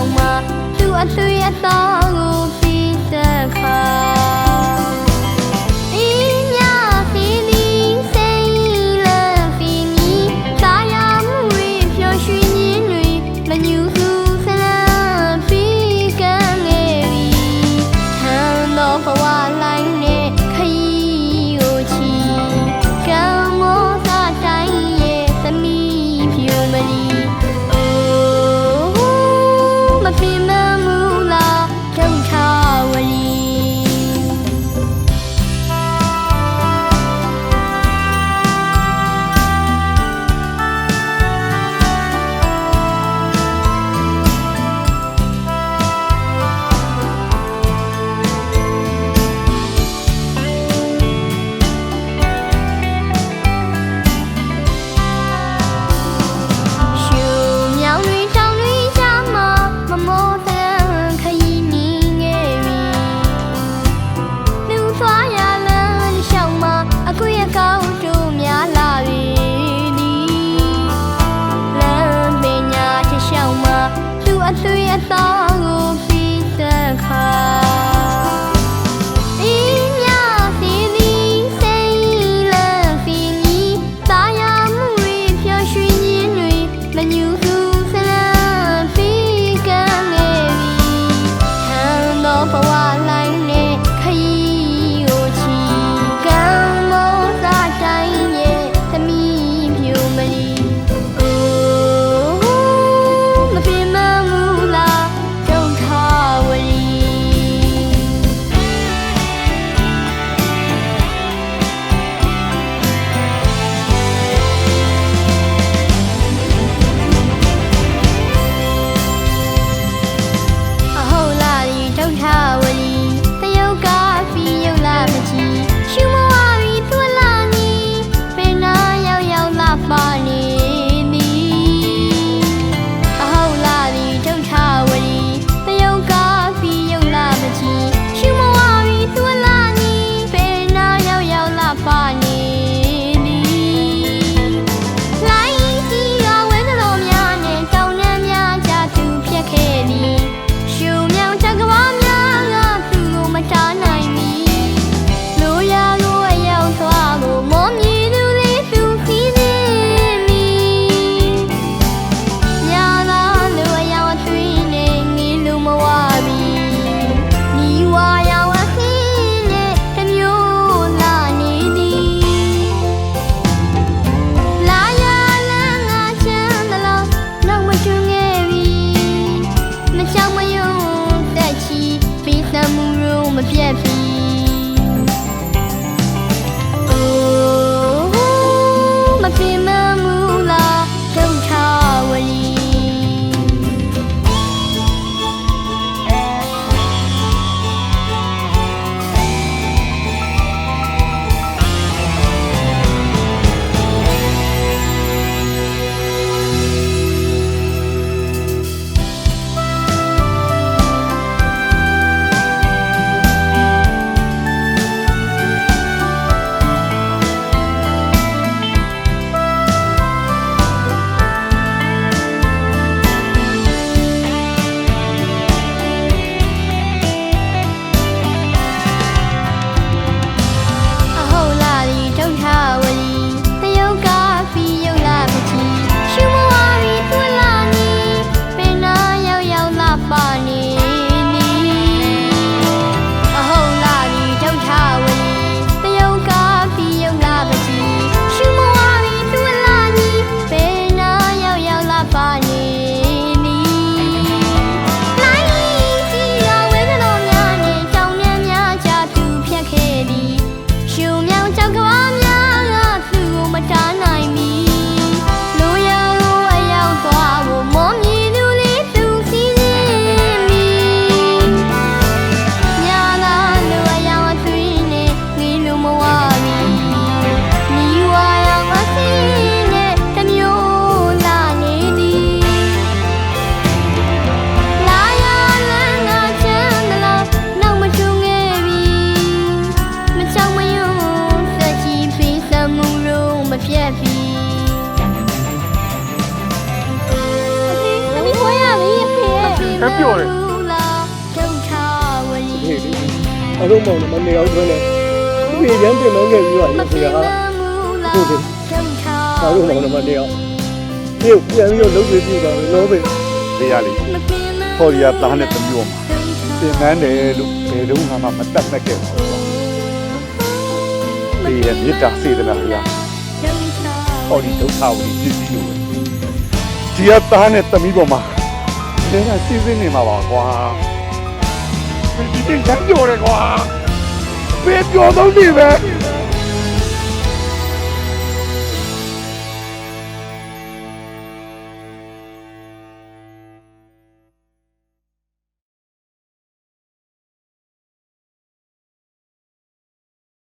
နောက်မှာသူ့အသွေးအသားကိုပြတဲ့ခါမညူး ဖေရဲ့ခက်ပြောတယ်ဒုက္ခဝရီဟေးလေအလုံးမောင်လည်းမနေအောင်ပြောလဲဒီရန်တင်မငယ်ပြီးတော့ရေဟာဟုတ်တယ်အလုံးမောင်လည်းမနေအောင်ဒီပြန်ပြီးတော့လုံးဝပြပါလို့ပဲတရားလေးဟော်ရီယာသားနဲ့တမျိုးမှာသင်တန်းတယ်လို့ဘယ်တော့မှမတတ်နိုင်ခဲ့ပါဘူးဒီရဲ့မေတ္တာစေတနာအရာဟော်ဒီဒုက္ခဝိပစ္စည်းလို့ပဲဒီကသားနဲ့တမီးပေါ်မှာ လည်းကစီးစင်းနေမှာပါကွာဒီတင်ချမ်းပြောတယ်ကွာဘယ်ပြောတော့နေပဲ